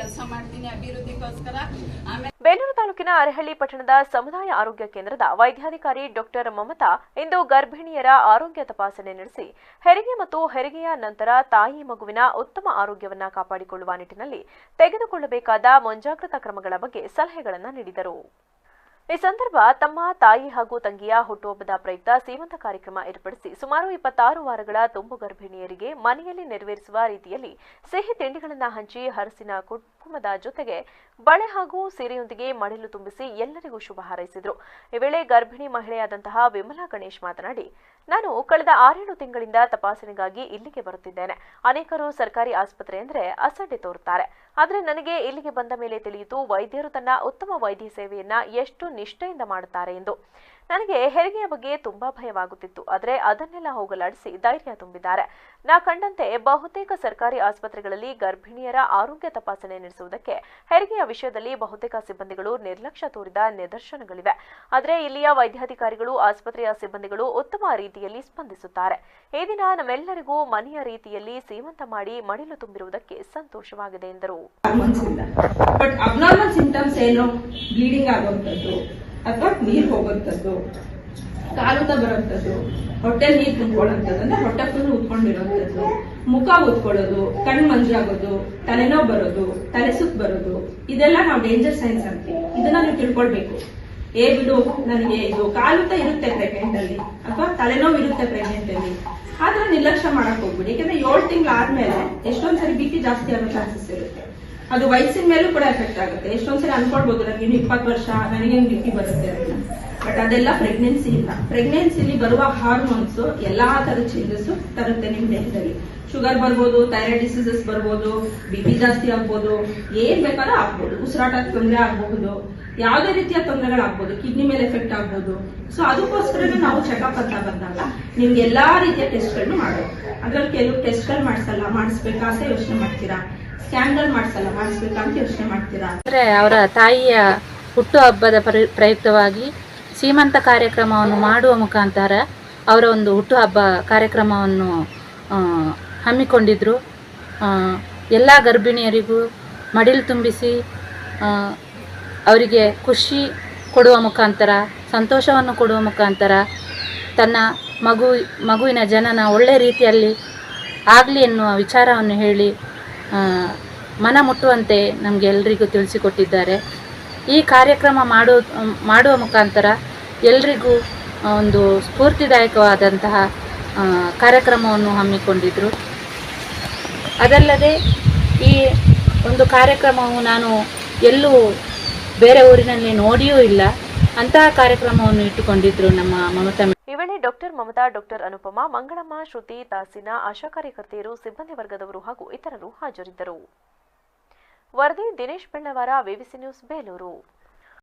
ಕೆಲಸ ಮಾಡ್ತೀನಿ ಅಭಿವೃದ್ಧಿಗೋಸ್ಕರ. ಬೇಲೂರು ತಾಲೂಕಿನ ಅರಹಳ್ಳಿ ಪಟ್ಟಣದ ಸಮುದಾಯ ಆರೋಗ್ಯ ಕೇಂದ್ರದ ವೈದ್ಯಾಧಿಕಾರಿ ಡಾಕ್ಟರ್ ಮಮತಾ ಇಂದು ಗರ್ಭಿಣಿಯರ ಆರೋಗ್ಯ ತಪಾಸಣೆ ನಡೆಸಿ, ಹೆರಿಗೆ ಮತ್ತು ಹೆರಿಗೆಯ ನಂತರ ತಾಯಿ ಮಗುವಿನ ಉತ್ತಮ ಆರೋಗ್ಯವನ್ನು ಕಾಪಾಡಿಕೊಳ್ಳುವ ನಿಟ್ಟಿನಲ್ಲಿ ತೆಗೆದುಕೊಳ್ಳಬೇಕಾದ ಮುಂಜಾಗ್ರತಾ ಕ್ರಮಗಳ ಬಗ್ಗೆ ಸಲಹೆಗಳನ್ನು ನೀಡಿದರು. ಈ ಸಂದರ್ಭ ತಮ್ಮ ತಾಯಿ ಹಾಗೂ ತಂಗಿಯ ಹುಟ್ಟುಹಬ್ಬದ ಪ್ರಯುಕ್ತ ಸೀಮಂತ ಕಾರ್ಯಕ್ರಮ ಏರ್ಪಡಿಸಿ ಸುಮಾರು ಇಪ್ಪತ್ತಾರು ವಾರಗಳ ತುಂಬು ಗರ್ಭಿಣಿಯರಿಗೆ ಮನೆಯಲ್ಲಿ ನೆರವೇರಿಸುವ ರೀತಿಯಲ್ಲಿ ಸಿಹಿ ತಿಂಡಿಗಳನ್ನು ಹಂಚಿ ಹರಸಿನ ಕುಟುಂಬದ ಜೊತೆಗೆ ಬಳೆ ಹಾಗೂ ಸೀರೆಯೊಂದಿಗೆ ಮಡಿಲು ತುಂಬಿಸಿ ಎಲ್ಲರಿಗೂ ಶುಭ ಹಾರೈಸಿದರು. ಈ ವೇಳೆ ಗರ್ಭಿಣಿ ಮಹಿಳೆಯಾದಂತಹ ವಿಮಲಾ ಗಣೇಶ್ ಮಾತನಾಡಿ ನಾನು ಕಳೆದ ಆರೇಳು ತಿಂಗಳಿಂದ ತಪಾಸಣೆಗಾಗಿ ಇಲ್ಲಿಗೆ ಬರುತ್ತಿದ್ದೇನೆ. ಅನೇಕರು ಸರ್ಕಾರಿ ಆಸ್ಪತ್ರೆ ಅಂದರೆ ಅಸಡ್ಡೆ ತೋರುತ್ತಾರೆ. ಆದರೆ ನನಗೆ ಇಲ್ಲಿಗೆ ಬಂದ ಮೇಲೆ ತಿಳಿಯಿತು, ವೈದ್ಯರು ತನ್ನ ಉತ್ತಮ ವೈದ್ಯ ಸೇವೆಯನ್ನ ಎಷ್ಟು ನಿಷ್ಠೆಯಿಂದ ಮಾಡುತ್ತಾರೆ ಎಂದು. ನನಗೆ ಹೆರಿಗೆಯ ಬಗ್ಗೆ ತುಂಬಾ ಭಯವಾಗುತ್ತಿತ್ತು. ಆದರೆ ಅದನ್ನೆಲ್ಲ ಹೋಗಲಾಡಿಸಿ ಧೈರ್ಯ ತುಂಬಿದ್ದಾರೆ. ನಾ ಕಂಡಂತೆ ಬಹುತೇಕ ಸರ್ಕಾರಿ ಆಸ್ಪತ್ರೆಗಳಲ್ಲಿ ಗರ್ಭಿಣಿಯರ ಆರೋಗ್ಯ ತಪಾಸಣೆ ನಡೆಸುವುದಕ್ಕೆ ಹೆರಿಗೆಯ ವಿಷಯದಲ್ಲಿ ಬಹುತೇಕ ಸಿಬ್ಬಂದಿಗಳು ನಿರ್ಲಕ್ಷ್ಯ ತೋರಿದ ನಿದರ್ಶನಗಳಿವೆ. ಆದರೆ ಇಲ್ಲಿಯ ವೈದ್ಯಾಧಿಕಾರಿಗಳು, ಆಸ್ಪತ್ರೆಯ ಸಿಬ್ಬಂದಿಗಳು ಉತ್ತಮ ರೀತಿಯಲ್ಲಿ ಸ್ಪಂದಿಸುತ್ತಾರೆ. ಈ ದಿನ ನಮ್ಮೆಲ್ಲರಿಗೂ ಮನೆಯ ರೀತಿಯಲ್ಲಿ ಸೀಮಂತ ಮಾಡಿ ಮಡಿಲು ತುಂಬಿರುವುದಕ್ಕೆ ಸಂತೋಷವಾಗಿದೆ ಎಂದರು. ಅಥವಾ ನೀರ್ ಹೋಗುವಂಥದ್ದು ಕಾಲುತ ಬರುವಂಥದ್ದು ಹೊಟ್ಟೆ ನೀರ್ ತುಂಬ್ಕೊಳ್ಳೋಂಥದ್ದು, ಅಂದ್ರೆ ಹೊಟ್ಟೆ ಫುಲ್ ಉತ್ಕೊಂಡಿರೋಂಥದ್ದು. ಮುಖ ಉತ್ಕೊಳ್ಳೋದು ಕಣ್ ಮಂಜಾಗೋದು ತಲೆನೋವು ಬರೋದು, ತಲೆ ಸುತ್ತ ಬರೋದು, ಇದೆಲ್ಲ ನಾವು ಡೇಂಜರ್ ಸೈನ್ಸ್ ಅಂತೀವಿ. ಇದನ್ನ ನೀವು ತಿಳ್ಕೊಳ್ಬೇಕು. ಏ ಬಿಡು, ನನಗೆ ಇದು ಕಾಲುತ ಇರುತ್ತೆ ಪ್ರೆಗ್ನೆಂಟ್ ಅಲ್ಲಿ, ಅಥವಾ ತಲೆನೋವು ಇರುತ್ತೆ ಪ್ರೆಗ್ನೆಂಟ್ ಅಲ್ಲಿ. ಆದ್ರೆ ನಿರ್ಲಕ್ಷ್ಯ ಮಾಡಕ್ ಹೋಗ್ಬಿಡಿ. ಯಾಕಂದ್ರೆ ಏಳು ತಿಂಗಳು ಆದ್ಮೇಲೆ ಎಷ್ಟೊಂದ್ಸರಿ ಬಿ ಪಿ ಜಾಸ್ತಿ ಆಗೋ ಚಾನ್ಸಸ್ ಇರುತ್ತೆ. ಅದು ವಯಸ್ಸಿನ ಮೇಲೂ ಕೂಡ ಎಫೆಕ್ಟ್ ಆಗುತ್ತೆ. ಎಷ್ಟೊಂದ್ಸರಿ ಅನ್ಕೊಳ್ಬಹುದು ನನಗೆ ಇನ್ನು ಇಪ್ಪತ್ತು ವರ್ಷ, ನನಗೆ ಬಿಟ್ಟಿ ಬರುತ್ತೆ ಅಂತ. ಬಟ್ ಅದೆಲ್ಲ ಪ್ರೆಗ್ನೆನ್ಸಿ ಇಲ್ಲ. ಪ್ರೆಗ್ನೆನ್ಸಿಲಿ ಬರುವ ಹಾರ್ಮೋನ್ಸ್ ಎಲ್ಲಾ ತರದ ಚೇಂಜಸ್ ತರುತ್ತೆ ನಿಮ್ ದೇಹದಲ್ಲಿ. ಶುಗರ್ ಬರ್ಬೋದು ಥೈರಾಯ್ಡ್ ಡಿಸೀಸಸ್ ಬರ್ಬೋದು ಬಿ ಪಿ ಜಾಸ್ತಿ ಆಗ್ಬೋದು, ಏನ್ ಬೇಕಾದ್ರೂ ಆಗ್ಬೋದು. ಉಸಿರಾಟದ ತೊಂದರೆ ಆಗಬಹುದು, ಯಾವುದೇ ರೀತಿಯ ತೊಂದರೆಗಳಾಗ್ಬೋದು ಕಿಡ್ನಿ ಮೇಲೆ ಎಫೆಕ್ಟ್ ಆಗ್ಬೋದು. ಸೊ ಅದಕ್ಕೋಸ್ಕರನೇ ನಾವು ಚೆಕಪ್ ಅಂತ ಬಂದಾಗ ನಿಮ್ಗೆ ಎಲ್ಲಾ ರೀತಿಯ ಟೆಸ್ಟ್ಗಳನ್ನು ಮಾಡೋದು ಅದ್ರಲ್ಲಿ ಕೆಲವು ಟೆಸ್ಟ್ಗಳು ಮಾಡಿಸಲ್ಲ, ಮಾಡಿಸ್ಬೇಕಾ ಅಂತ ಯೋಚನೆ ಮಾಡ್ತೀರಾ? ಸ್ಕ್ಯಾನ್ಗಳು ಮಾಡಿಸಲ್ಲ, ಮಾಡಿಸ್ಬೇಕಾ ಅಂತ ಯೋಚನೆ ಮಾಡ್ತೀರಾ? ಅಂದ್ರೆ ಅವರ ತಾಯಿಯ ಹುಟ್ಟು ಹಬ್ಬದ ಪ್ರಯುಕ್ತವಾಗಿ ಸೀಮಂತ ಕಾರ್ಯಕ್ರಮವನ್ನು ಮಾಡುವ ಮುಖಾಂತರ ಅವರ ಒಂದು ಹುಟ್ಟುಹಬ್ಬ ಕಾರ್ಯಕ್ರಮವನ್ನು ಹಮ್ಮಿಕೊಂಡಿದ್ದರು ಎಲ್ಲ ಗರ್ಭಿಣಿಯರಿಗೂ ಮಡಿಲು ತುಂಬಿಸಿ ಅವರಿಗೆ ಖುಷಿ ಕೊಡುವ ಮುಖಾಂತರ, ಸಂತೋಷವನ್ನು ಕೊಡುವ ಮುಖಾಂತರ ತನ್ನ ಮಗು, ಮಗುವಿನ ಜನನ ಒಳ್ಳೆ ರೀತಿಯಲ್ಲಿ ಆಗಲಿ ಎನ್ನುವ ವಿಚಾರವನ್ನು ಹೇಳಿ ಮನ ಮುಟ್ಟುವಂತೆ ನಮಗೆ ಎಲ್ಲರಿಗೂ ತಿಳಿಸಿಕೊಟ್ಟಿದ್ದಾರೆ. ಈ ಕಾರ್ಯಕ್ರಮ ಮಾಡೋ, ಮಾಡುವ ಮುಖಾಂತರ ಎಲ್ರಿಗೂ ಒಂದು ಸ್ಫೂರ್ತಿದಾಯಕವಾದಂತಹ ಕಾರ್ಯಕ್ರಮವನ್ನು ಹಮ್ಮಿಕೊಂಡಿದ್ದರು ಅದಲ್ಲದೆ, ಈ ಒಂದು ಕಾರ್ಯಕ್ರಮವು ನಾನು ಎಲ್ಲೂ ಬೇರೆ ಊರಿನಲ್ಲಿ ನೋಡಿಯೂ ಇಲ್ಲ. ಅಂತಹ ಕಾರ್ಯಕ್ರಮವನ್ನು ಇಟ್ಟುಕೊಂಡಿದ್ರು ನಮ್ಮ ಮಮತಾ ಈ ವೇಳೆ ಡಾಕ್ಟರ್ ಮಮತಾ, ಡಾಕ್ಟರ್ ಅನುಪಮಾ, ಮಂಗಳಮ್ಮ, ಶ್ರುತಿ, ತಾಸಿನ, ಆಶಾ ಕಾರ್ಯಕರ್ತೆಯರು, ಸಿಬ್ಬಂದಿ ವರ್ಗದವರು ಹಾಗೂ ಇತರರು ಹಾಜರಿದ್ದರು. ವರದಿ ದಿನೇಶ್ ಬೆಳ್ಳವಾರ ನ್ಯೂಸ್, ಬೇಲೂರು.